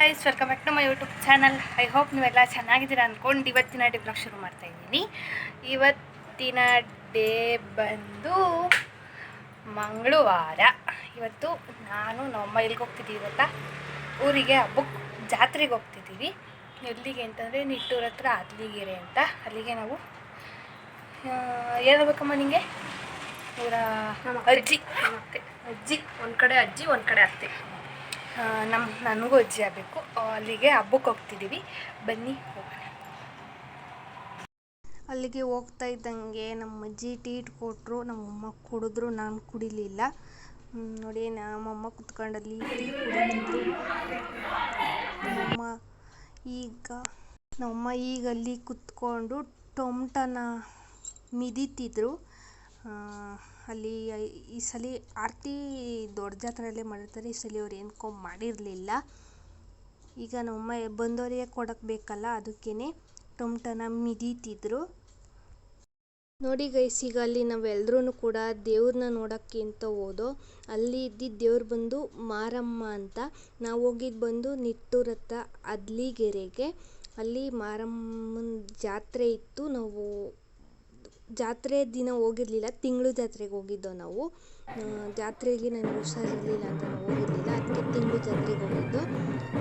Guys welcome back to my YouTube channel I hope ನೀವೆಲ್ಲ ಚೆನ್ನಾಗಿದ್ದೀರಾ ಅಂದ್ಕೊಂಡು ಇವತ್ತಿನ ಡೇ ಬ್ಲಾಗ್ ಶುರು ಮಾಡ್ತಾ ಇದ್ದೀನಿ. ಇವತ್ತಿನ ಡೇ ಬಂದು ಮಂಗಳವಾರ. ಇವತ್ತು ನಾನು ನಮ್ಮ ಎಲ್ಲಿಗೆ ಹೋಗ್ತಿದ್ದೀವಿ ಗೊತ್ತಾ? ಊರಿಗೆ ಹಬ್ಬಕ್ಕೆ ಜಾತ್ರೆಗೆ ಹೋಗ್ತಿದ್ದೀವಿ. ಎಲ್ಲಿಗೆ ಅಂತಂದರೆ ನಿಟ್ಟೂರ ಹತ್ರ ಅದ್ಲಿಗೆರೆ ಅಂತ. ಅಲ್ಲಿಗೆ ನಾವು ಹೇಳ್ಬೇಕಮ್ಮ ನಿಮಗೆ ಇವರ ಅಜ್ಜಿ. ಅಜ್ಜಿ. ಒಂದು ಕಡೆ ಅಜ್ಜಿ ಒಂದು ಕಡೆ ಅತ್ತೆ. ನಮ್ಮ ನನಗೂ ಅಜ್ಜಿ ಆಗಬೇಕು. ಅಲ್ಲಿಗೆ ಹಬ್ಬಕ್ಕೆ ಹೋಗ್ತಿದ್ದೀವಿ. ಬನ್ನಿ, ಹೋಗೋಣ. ಅಲ್ಲಿಗೆ ಹೋಗ್ತಾ ಇದ್ದಂಗೆ ನಮ್ಮ ಅಜ್ಜಿ ಟೀ ಕೊಟ್ಟರು ನಮ್ಮಮ್ಮ ಕುಡಿದ್ರು, ನಾನು ಕುಡಿಲಿಲ್ಲ. ನೋಡಿ ನಮ್ಮಮ್ಮ ಕುತ್ಕೊಂಡು ಅಲ್ಲಿ ಟೀ ಕುಡಿದ್ರು ನಮ್ಮಮ್ಮ ಈಗ ನಮ್ಮಮ್ಮ ಈಗ ಅಲ್ಲಿ ಕುತ್ಕೊಂಡು ಟೊಮ್ಟನ ಮಿದಿತಿದ್ರು. ಅಲ್ಲಿ, ಈ ಸಲ ಆರತಿ ದೊಡ್ಡ ಜಾತ್ರೆಯಲ್ಲೇ ಮಾಡಿರ್ತಾರೆ. ಈ ಸಲ ಅವ್ರು ಏನಕ್ಕೋ ಮಾಡಿರಲಿಲ್ಲ. ಈಗ ನಮ್ಮಮ್ಮ ಬಂದವರಿಗೆ ಕೊಡಕ್ಕೆ ಬೇಕಲ್ಲ ಅದಕ್ಕೇ ಟೊಮ್ಟನ ಮಿದೀತಿದ್ರು. ನೋಡಿ ಗೈಸ್, ಈಗ ಅಲ್ಲಿ ನಾವೆಲ್ಲರೂ ಕೂಡ ದೇವ್ರನ್ನ ನೋಡೋಕ್ಕೆ ಅಂತ ಹೋದೋ, ಅಲ್ಲಿ ಇದ್ದಿದ್ದ ದೇವ್ರು ಬಂದು ಮಾರಮ್ಮ ಅಂತ. ನಾವು ಹೋಗಿದ್ದು ಬಂದು ನಿಟ್ಟೂರತ್ತ ಅದ್ಲಿಗೆರೆಗೆ. ಅಲ್ಲಿ ಮಾರಮ್ಮನ ಜಾತ್ರೆ ಇತ್ತು. ನಾವು ಜಾತ್ರೆ ದಿನ ಹೋಗಿರಲಿಲ್ಲ, ತಿಂಗಳು ಜಾತ್ರೆಗೆ ಹೋಗಿದ್ದೋ ನಾವು. ಜಾತ್ರೆಗೆ ನನಗೆ ಹುಷಾರಿರ್ಲಿಲ್ಲ ಅಂತ ನಾವು ಹೋಗಿರ್ಲಿಲ್ಲ, ಅದಕ್ಕೆ ತಿಂಗಳು ಜಾತ್ರೆಗೆ ಹೋಗಿದ್ದು.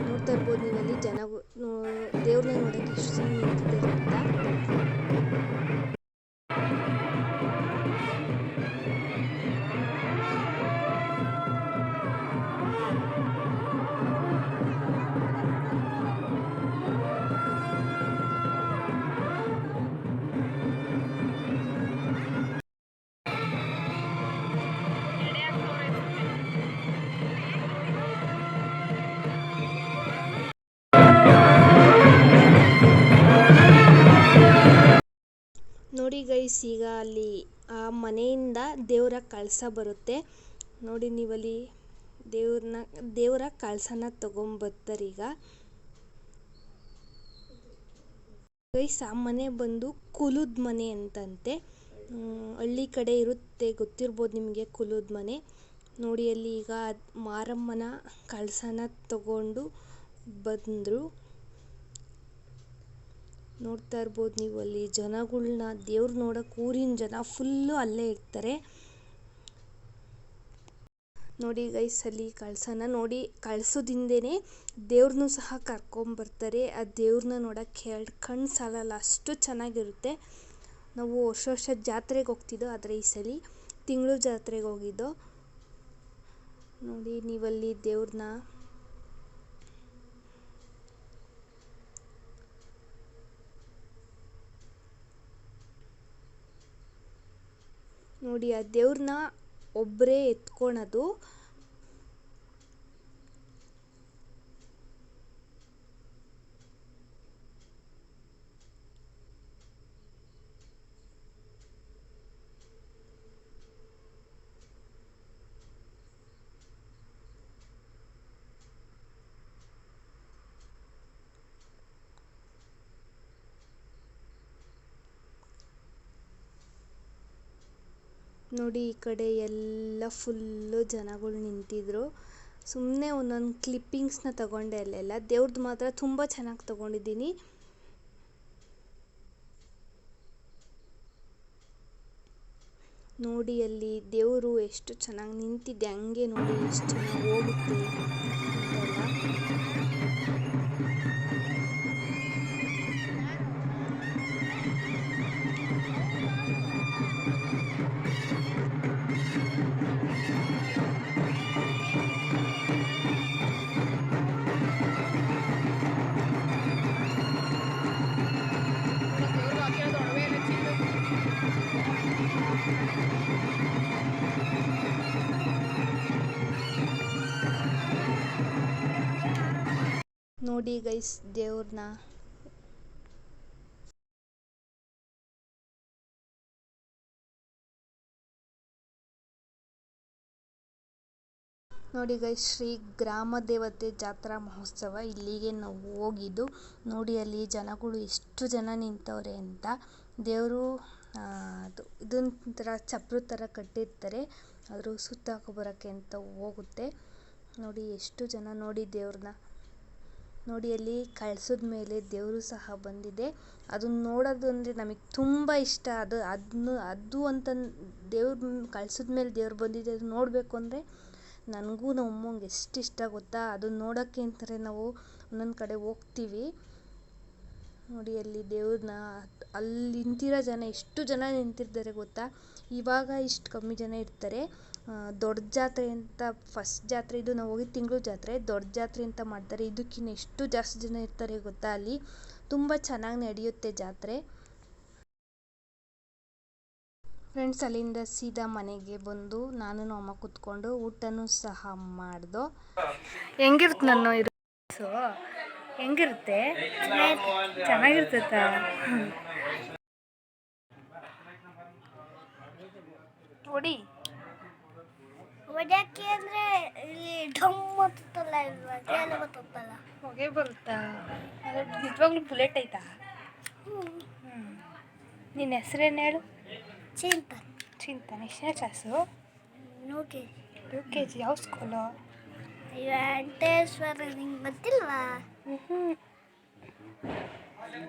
ನೋಡ್ತಾ ಇರ್ಬೋದು ನೀವು ಅಲ್ಲಿ ಜನ ದೇವ್ರನ್ನ ನೋಡೋಕ್ಕೆ ಎಷ್ಟು ಅಂತ. ನೋಡಿ ಗೈಸ್ ಈಗ ಅಲ್ಲಿ ಆ ಮನೆಯಿಂದ ದೇವರ ಕಳಸ ಬರುತ್ತೆ. ನೋಡಿ ನೀವಲ್ಲಿ ದೇವ್ರನ್ನ ದೇವರ ಕಳಸನ ಈಗ ಗೈಸ್, ಆ ಮನೆ ಬಂದು ಕುಲುದ್ ಮನೆ ಅಂತಂತೆ. ಹಳ್ಳಿ ಕಡೆ ಇರುತ್ತೆ, ಗೊತ್ತಿರ್ಬೋದು ನಿಮಗೆ ಕುಲುದ್ ಮನೆ. ನೋಡಿ ಅಲ್ಲಿ ಈಗ ಮಾರಮ್ಮನ ಕಳಸನ ತಗೊಂಡು ಬಂದರು. ನೋಡ್ತಾ ಇರ್ಬೋದು ನೀವು ಅಲ್ಲಿ ಜನಗಳ್ನ, ದೇವ್ರ ನೋಡೋಕೆ ಊರಿನ ಜನ ಫುಲ್ಲು ಅಲ್ಲೇ ಇರ್ತಾರೆ. ನೋಡಿ ಗೈಸ್ ಅಲ್ಲಿ ಕಳಸನ ನೋಡಿ, ಕಳ್ಸೋದಿಂದೇನೆ ದೇವ್ರನ್ನೂ ಸಹ ಕರ್ಕೊಂಬರ್ತಾರೆ ಆ ದೇವ್ರನ್ನ ನೋಡೋಕ್ಕೆ ಎರಡು ಕಣ್ಣು ಸಾಲಲ್ಲ, ಅಷ್ಟು ಚೆನ್ನಾಗಿರುತ್ತೆ. ನಾವು ವರ್ಷ ವರ್ಷ ಜಾತ್ರೆಗೆ ಹೋಗ್ತಿದ್ದೋ ಆದರೆ ಈ ಸಲ ತಿಂಗಳು ಜಾತ್ರೆಗೆ ಹೋಗಿದ್ದೋ. ನೋಡಿ ನೀವಲ್ಲಿ ದೇವ್ರನ್ನ ನೋಡಿ ಆ ದೇವ್ರನ್ನ ಒಬ್ಬರೇ ಎತ್ಕೊಳೋದು ನೋಡಿ ಈ ಕಡೆ ಎಲ್ಲ ಫುಲ್ಲು ಜನಗಳು ನಿಂತಿದ್ರು. ಸುಮ್ಮನೆ ಒಂದೊಂದು ಕ್ಲಿಪ್ಪಿಂಗ್ಸ್ನ ತಗೊಂಡೆ ಅಲ್ಲೆಲ್ಲ. ದೇವ್ರದ್ದು ಮಾತ್ರ ತುಂಬ ಚೆನ್ನಾಗಿ ತಗೊಂಡಿದ್ದೀನಿ. ನೋಡಿ ಅಲ್ಲಿ ದೇವರು ಎಷ್ಟು ಚೆನ್ನಾಗಿ ನಿಂತಿದೆ ಹಂಗೆ ನೋಡಿ ಎಷ್ಟು ಚೆನ್ನಾಗಿ ಹೋಗುತ್ತೆ ನೋಡಿ ಗೈಸ್ ದೇವ್ರನ್ನ ನೋಡಿ ಗೈಸ್ ಶ್ರೀ ಗ್ರಾಮ ದೇವತೆ ಜಾತ್ರಾ ಮಹೋತ್ಸವ ಇಲ್ಲಿಗೆ ನಾವು ಹೋಗಿದ್ದು. ನೋಡಿ ಅಲ್ಲಿ ಜನಗಳು ಎಷ್ಟು ಜನ ನಿಂತವ್ರೆ ಅಂತ. ದೇವರು ಅದು, ಇದೊಂಥರ ಚಪ್ರ ಥರ ಕಟ್ಟಿರ್ತಾರೆ. ಅದ್ರ ಸುತ್ತಾಕ ಬರೋಕ್ಕೆ ಅಂತ ಹೋಗುತ್ತೆ. ನೋಡಿ ಎಷ್ಟು ಜನ ನೋಡಿ ದೇವ್ರನ್ನ ನೋಡಿ, ಅಲ್ಲಿ ಕಳ್ಸದ ಮೇಲೆ ದೇವರು ಸಹ ಬಂದಿದೆ. ಅದನ್ನ ನೋಡೋದು ಅಂದರೆ ನಮಗೆ ತುಂಬ ಇಷ್ಟ. ಅದು ಅದನ್ನು ಅದು ಅಂತ ದೇವ್ರ ಕಳ್ಸದ ಮೇಲೆ ದೇವ್ರು ಬಂದಿದೆ ಅದು ನೋಡಬೇಕು ಅಂದರೆ ನನಗೂ ನಮ್ಮ ಅಮ್ಮಂಗೆ ಎಷ್ಟು ಇಷ್ಟ ಗೊತ್ತಾ? ಅದನ್ನ ನೋಡೋಕ್ಕೆ ಅಂತಾರೆ ನಾವು, ಒಂದೊಂದು ಕಡೆ ಹೋಗ್ತೀವಿ. ನೋಡಿ, ಅಲ್ಲಿ ದೇವ್ರನ್ನ ಅಲ್ಲಿ ನಿಂತಿರೋ ಜನ, ಎಷ್ಟು ಜನ ನಿಂತಿರ್ತಾರೆ ಗೊತ್ತಾ? ಇವಾಗ ಇಷ್ಟು ಕಮ್ಮಿ ಜನ ಇರ್ತಾರೆ. ದೊಡ್ಡ ಜಾತ್ರೆ ಅಂತ, ಫಸ್ಟ್ ಜಾತ್ರೆ ಇದು, ನಾವು ಹೋಗಿದ್ದು ತಿಂಗಳು ಜಾತ್ರೆ, ದೊಡ್ಡ ಜಾತ್ರೆ ಅಂತ ಮಾಡ್ತಾರೆ. ಇದಕ್ಕಿಂತ ಎಷ್ಟು ಜಾಸ್ತಿ ಜನ ಇರ್ತಾರೆ ಗೊತ್ತಾ? ಅಲ್ಲಿ ತುಂಬ ಚೆನ್ನಾಗಿ ನಡೆಯುತ್ತೆ ಜಾತ್ರೆ. ಫ್ರೆಂಡ್ಸ್ ಅಲ್ಲಿಂದ ಸೀದಾ ಮನೆಗೆ ಬಂದು ನಾನು ಅಮ್ಮ ಕೂತ್ಕೊಂಡು ಊಟನೂ ಸಹ ಮಾಡ್ದು. ಹೆಂಗಿರುತ್ತೆ ನನ್ನ ಇದು? ಹೆಂಗಿರುತ್ತೆ? ಚೆನ್ನಾಗಿರ್ತೈತ ಹೊಡಿ ಹೊಡ್ಯಕ್ಕೆ ಅಂದ್ರೆ ಇಲ್ಲಿ ಢಮ್ ಬರ್ತಲ್ಲ ಇಲ್ವಾ? ಕೇಳ ಬರ್ತಲ್ಲ ಹೊಗೆ ಬರುತ್ತಾ? ಅದ್ರ ನಿಜವಾಗ್ಲೂ ಬುಲೆಟ್ ಐತಾ? ನಿನ್ನ ಹೆಸ್ರೇನು ಹೇಳು? ಚಿಂತ ಚಿಂತನೆ. ಎಷ್ಟನೇ ಕ್ಲಾಸು ನೋಕೆ ಯು ಕೆ ಜಿ. ಯಾವ ಸ್ಕೂಲು ವೆಂಕಟೇಶ್ವರ ನಿಂಗೆ ಗೊತ್ತಿಲ್ವಾ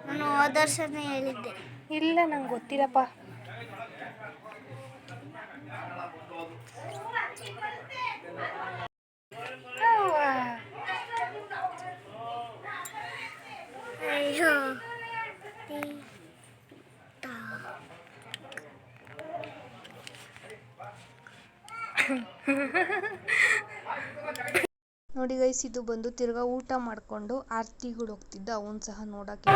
ನಾನು ಆದರ್ಶನೇ ಹೇಳಿದ್ದೆ. ಇಲ್ಲ ನಂಗೆ ಗೊತ್ತಿಲ್ಲಪ್ಪ. ನೋಡಿ ಗೈಸ್ ಇದು ಬಂದು ತಿರ್ಗಾ ಊಟ ಮಾಡಿಕೊಂಡು ಆರತಿಗಳು ಹೋಗ್ತಿದ್ದ ಅವನ್ ಸಹ ನೋಡಕ್ಕೆ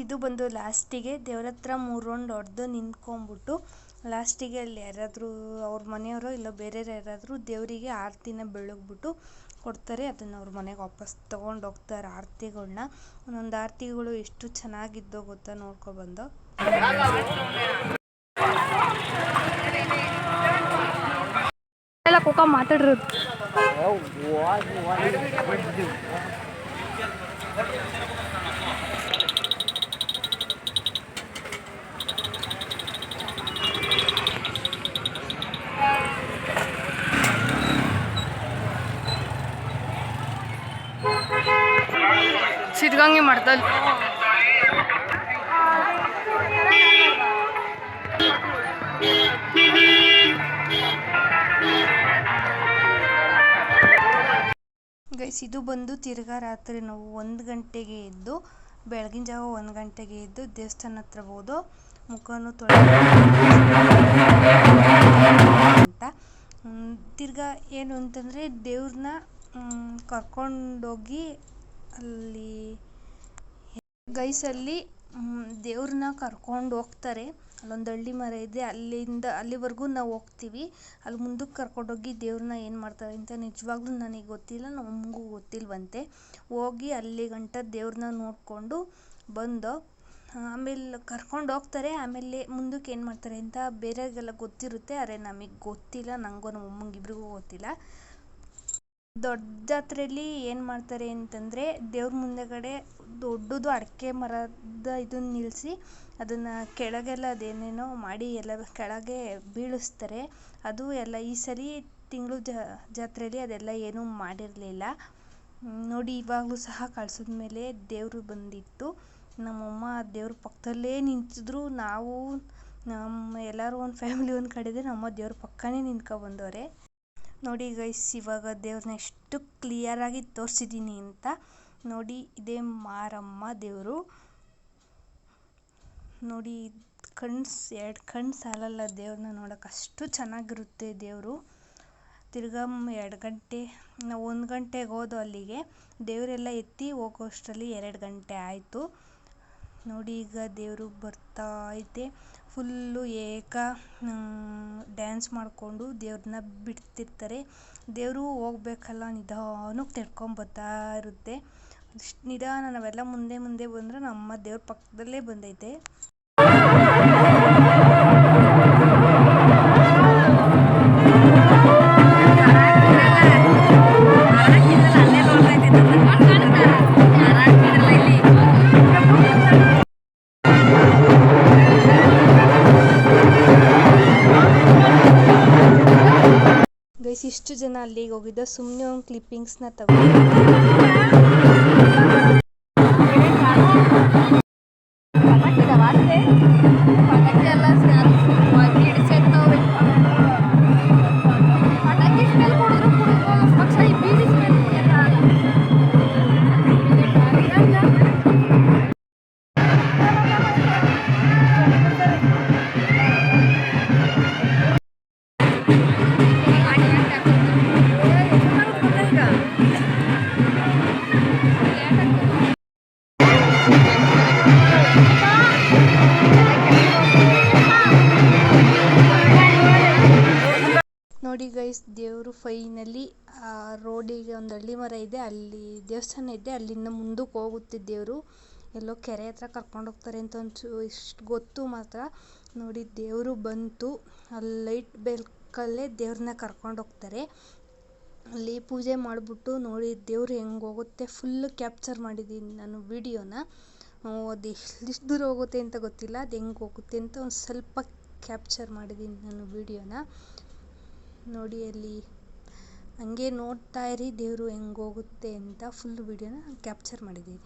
ಇದು ಬಂದು ಲಾಸ್ಟಿಗೆ ದೇವ್ರ ಹತ್ರ ಮೂರು ರೌಂಡ್ ಹೊಡೆದು ನಿಂತ್ಕೊಂಡ್ಬಿಟ್ಟು ಲಾಸ್ಟಿಗೆ ಅಲ್ಲಿ ಯಾರಾದರೂ ಅವ್ರ ಮನೆಯವರು ಇಲ್ಲ ಬೇರೆ ಯಾರಾದರೂ ದೇವರಿಗೆ ಆರತಿನ ಬೆಳಗ್ಬಿಟ್ಟು ಕೊಡ್ತಾರೆ, ಅದನ್ನು ಅವ್ರ ಮನೆಗೆ ವಾಪಸ್ ತೊಗೊಂಡು ಹೋಗ್ತಾರೆ ಆರತಿಗಳ್ನ. ಒಂದೊಂದು ಆರತಿಗಳು ಎಷ್ಟು ಚೆನ್ನಾಗಿದ್ದೋ ಗೊತ್ತಾ ನೋಡ್ಕೊಬಂದು ಎಲ್ಲ ಸಿದ್ಧಗಂಗೆ ಮಾಡ್ತಾ ಗೈಸ್, ಇದು ಬಂದು ತಿರ್ಗಾ ರಾತ್ರಿ ನಾವು ಒಂದು ಗಂಟೆಗೆ ಎದ್ದು, ಬೆಳಗಿನ ಜಾವ ಒಂದು ಗಂಟೆಗೆ ಎದ್ದು ದೇವಸ್ಥಾನ ಹತ್ರ ಹೋದು, ಮುಖನೂ ತೊಳೆ ಅಂತ. ತಿರ್ಗಾ ಏನು ಅಂತಂದರೆ ದೇವ್ರನ್ನ ಕರ್ಕೊಂಡೋಗಿ ಅಲ್ಲಿ ಗೈಸಲ್ಲಿ ದೇವ್ರನ್ನ ಕರ್ಕೊಂಡು ಹೋಗ್ತಾರೆ. ಅಲ್ಲೊಂದು ಹಳ್ಳಿ ಮರ ಇದೆ. ಅಲ್ಲಿಂದ, ಅಲ್ಲಿವರೆಗೂ ನಾವು ಹೋಗ್ತೀವಿ. ಅಲ್ಲಿ ಮುಂದಕ್ಕೆ ಕರ್ಕೊಂಡೋಗಿ ದೇವ್ರನ್ನ ಏನು ಮಾಡ್ತಾರೆ ಅಂತ ನಿಜವಾಗ್ಲೂ ನನಗೆ ಗೊತ್ತಿಲ್ಲ, ನಮಗೂ ಗೊತ್ತಿಲ್ವಂತೆ. ಹೋಗಿ ಅಲ್ಲಿ ಗಂಟ ದೇವ್ರನ್ನ ನೋಡಿಕೊಂಡು ಬಂದು, ಆಮೇಲೆ ಕರ್ಕೊಂಡು ಹೋಗ್ತಾರೆ. ಆಮೇಲೆ ಮುಂದಕ್ಕೆ ಏನು ಮಾಡ್ತಾರೆ ಅಂತ ಬೇರೆಯವ್ರಿಗೆಲ್ಲ ಗೊತ್ತಿರುತ್ತೆ ಆದರೆ ನಮಗೆ ಗೊತ್ತಿಲ್ಲ ನನಗೂ ನಮ್ಮ ಅಮ್ಮಂಗೆ ಇಬ್ರಿಗೂ ಗೊತ್ತಿಲ್ಲ. ದೊಡ್ಡ ಜಾತ್ರೆಯಲ್ಲಿ ಏನು ಮಾಡ್ತಾರೆ ಅಂತಂದರೆ ದೇವ್ರ ಮುಂದೆಗಡೆ ದೊಡ್ಡದು ಅಡಿಕೆ ಮರದ ಇದನ್ನ ನಿಲ್ಲಿಸಿ ಅದನ್ನು ಕೆಳಗೆಲ್ಲ ಅದೇನೇನೋ ಮಾಡಿ ಎಲ್ಲ ಕೆಳಗೆ ಬೀಳಿಸ್ತಾರೆ. ಅದು ಎಲ್ಲ ಈ ಸರಿ ತಿಂಗಳು ಜಾತ್ರೆಯಲ್ಲಿ ಅದೆಲ್ಲ ಏನೂ ಮಾಡಿರಲಿಲ್ಲ. ನೋಡಿ ಇವಾಗಲೂ ಸಹ ಕಳ್ಸದ ಮೇಲೆ ದೇವರು ಬಂದಿತ್ತು. ನಮ್ಮಮ್ಮ ದೇವ್ರ ಪಕ್ಕದಲ್ಲೇ ನಿಂತಿದ್ರು. ನಾವು ನಮ್ಮ ಎಲ್ಲರೂ ಒಂದು ಫ್ಯಾಮಿಲಿ ಒಂದು ಕಡೆ ಇದ್ದರೆ ನಮ್ಮಮ್ಮ ದೇವ್ರ ಪಕ್ಕನೇ ನಿಂತ್ಕೊ ಬಂದವ್ರೆ. ನೋಡಿ ಗೈಸ್ ಇವಾಗ ದೇವ್ರನ್ನ ಎಷ್ಟು ಕ್ಲಿಯರಾಗಿ ತೋರಿಸಿದ್ದೀನಿ ಅಂತ. ನೋಡಿ, ಇದೇ ಮಾರಮ್ಮ ದೇವರು. ನೋಡಿ, ಕಣ್ಸ್, ಎರಡು ಕಣ್ಣು ಸಾಲಲ್ಲ ದೇವ್ರನ್ನ ನೋಡೋಕೆ ಅಷ್ಟು ಚೆನ್ನಾಗಿರುತ್ತೆ ದೇವರು. ತಿರ್ಗಾ ಎರಡು ಗಂಟೆ ನಾವು ಒಂದು ಗಂಟೆಗೆ ಹೋದೋ ಅಲ್ಲಿಗೆ. ದೇವರೆಲ್ಲ ಎತ್ತಿ ಹೋಗೋಷ್ಟರಲ್ಲಿ ಎರಡು ಗಂಟೆ ಆಯಿತು. ನೋಡಿ, ಈಗ ದೇವರು ಬರ್ತಾ ಐತೆ. ಫುಲ್ಲು ಏಕ ಡ್ಯಾನ್ಸ್ ಮಾಡಿಕೊಂಡು ದೇವ್ರನ್ನ ಬಿಡ್ತಿರ್ತಾರೆ. ದೇವರು ಹೋಗ್ಬೇಕಲ್ಲ ನಿಧಾನಕ್ಕೆ ನಡ್ಕೊಂಬರ್ತಾ ಇರುತ್ತೆ. ಅಷ್ಟು ನಿಧಾನ ನಾವೆಲ್ಲ ಮುಂದೆ ಮುಂದೆ ಬಂದರೆ ನಮ್ಮ ದೇವ್ರ ಪಕ್ಕದಲ್ಲೇ ಬಂದೈತೆ. ಅಲ್ಲಿಗೆ ಹೋಗಿದ್ದು ಸುಮ್ಮನೆ ಒಂದು ಕ್ಲಿಪ್ಪಿಂಗ್ಸ್ನ ತಗೊಂಡು ನೋಡಿ ಗೈಸ್ ದೇವರು ಫೈನಲಿ ರೋಡಿಗೆ ಒಂದು ಹಳ್ಳಿ ಮರ ಇದೆ, ಅಲ್ಲಿ ದೇವಸ್ಥಾನ ಇದೆ, ಅಲ್ಲಿಂದ ಮುಂದಕ್ಕೆ ಹೋಗುತ್ತೆ ದೇವರು. ಎಲ್ಲೋ ಕೆರೆ ಹತ್ರ ಕರ್ಕೊಂಡು ಹೋಗ್ತಾರೆ ಅಂತ ಇಷ್ಟು ಗೊತ್ತು ಮಾತ್ರ. ನೋಡಿ ದೇವರು ಬಂತು ಅಲ್ಲಿ ಲೈಟ್ ಬೆಳಕಲ್ಲೇ ದೇವ್ರನ್ನ ಕರ್ಕೊಂಡು ಹೋಗ್ತಾರೆ. ಅಲ್ಲಿ ಪೂಜೆ ಮಾಡಿಬಿಟ್ಟು ನೋಡಿ ದೇವ್ರು ಹೆಂಗೆ ಹೋಗುತ್ತೆ ಫುಲ್ಲು ಕ್ಯಾಪ್ಚರ್ ಮಾಡಿದ್ದೀನಿ ನಾನು ವಿಡಿಯೋನ ಅದು ಎಷ್ಟು ದೂರ ಹೋಗುತ್ತೆ ಅಂತ ಗೊತ್ತಿಲ್ಲ, ಅದು ಹೆಂಗೆ ಹೋಗುತ್ತೆ ಅಂತ ಒಂದು ಸ್ವಲ್ಪ ಕ್ಯಾಪ್ಚರ್ ಮಾಡಿದ್ದೀನಿ ನಾನು ವಿಡಿಯೋನ ನೋಡಿ ಅಲ್ಲಿ. ಹಂಗೆ ನೋಡ್ತಾ ಇರಿ ದೇವರು ಹೆಂಗೆ ಹೋಗುತ್ತೆ ಅಂತ ಫುಲ್ ವೀಡಿಯೋನ ಕ್ಯಾಪ್ಚರ್ ಮಾಡಿದ್ದೀನಿ.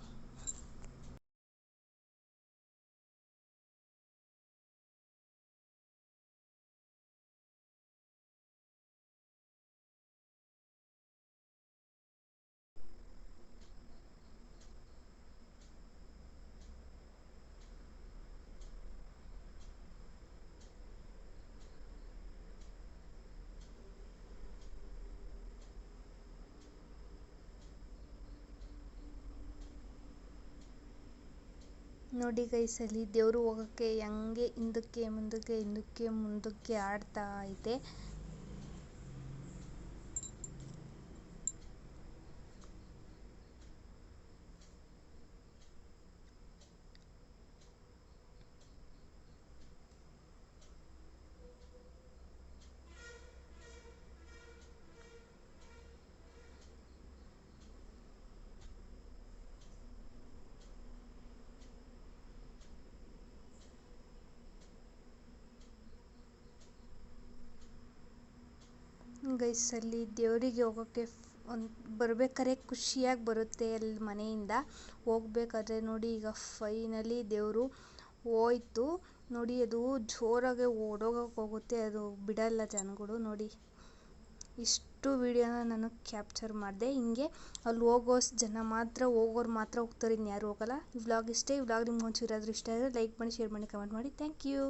ನೋಡಿ ಗೈಸ್ ಅಲ್ಲಿ ದೇವ್ರು ಹೋಗೋಕ್ಕೆ ಹೆಂಗೆ ಹಿಂದಕ್ಕೆ ಮುಂದಕ್ಕೆ ಹಿಂದಕ್ಕೆ ಮುಂದಕ್ಕೆ ಆಡ್ತಾ ಐತೆ ಗೈಸ್ ಅಲ್ಲಿ ದೇವರಿಗೆ ಹೋಗೋಕ್ಕೆ ಒಂದು ಬರ್ಬೇಕಾದ್ರೆ ಖುಷಿಯಾಗಿ ಬರುತ್ತೆ ಅಲ್ಲಿ ಮನೆಯಿಂದ ಹೋಗ್ಬೇಕಾದ್ರೆ ನೋಡಿ ಈಗ ಫೈನಲಿ ದೇವರು ಹೋಯ್ತು. ನೋಡಿ ಅದು ಜೋರಾಗೆ ಓಡೋಗಕ್ಕೆ ಹೋಗುತ್ತೆ, ಅದು ಬಿಡಲ್ಲ ಜನಗಳು. ನೋಡಿ ಇಷ್ಟು ವಿಡಿಯೋನ ನಾನು ಕ್ಯಾಪ್ಚರ್ ಮಾಡಿದೆ. ಹಿಂಗೆ ಅಲ್ಲಿ ಹೋಗೋ ಜನ ಮಾತ್ರ ಹೋಗೋರು ಮಾತ್ರ ಹೋಗ್ತಾರೆ ಇನ್ಯಾರು ಹೋಗಲ್ಲ. ಈ ವ್ಲಾಗ್ ಇಷ್ಟೇ, ಈ ವ್ಲಾಗ್ ನಿಮ್ಗೆ ಒಂಚೂರಾದರೂ ಇಷ್ಟ ಆದರೆ ಲೈಕ್ ಮಾಡಿ, ಶೇರ್ ಮಾಡಿ, ಕಮೆಂಟ್ ಮಾಡಿ. Thank you.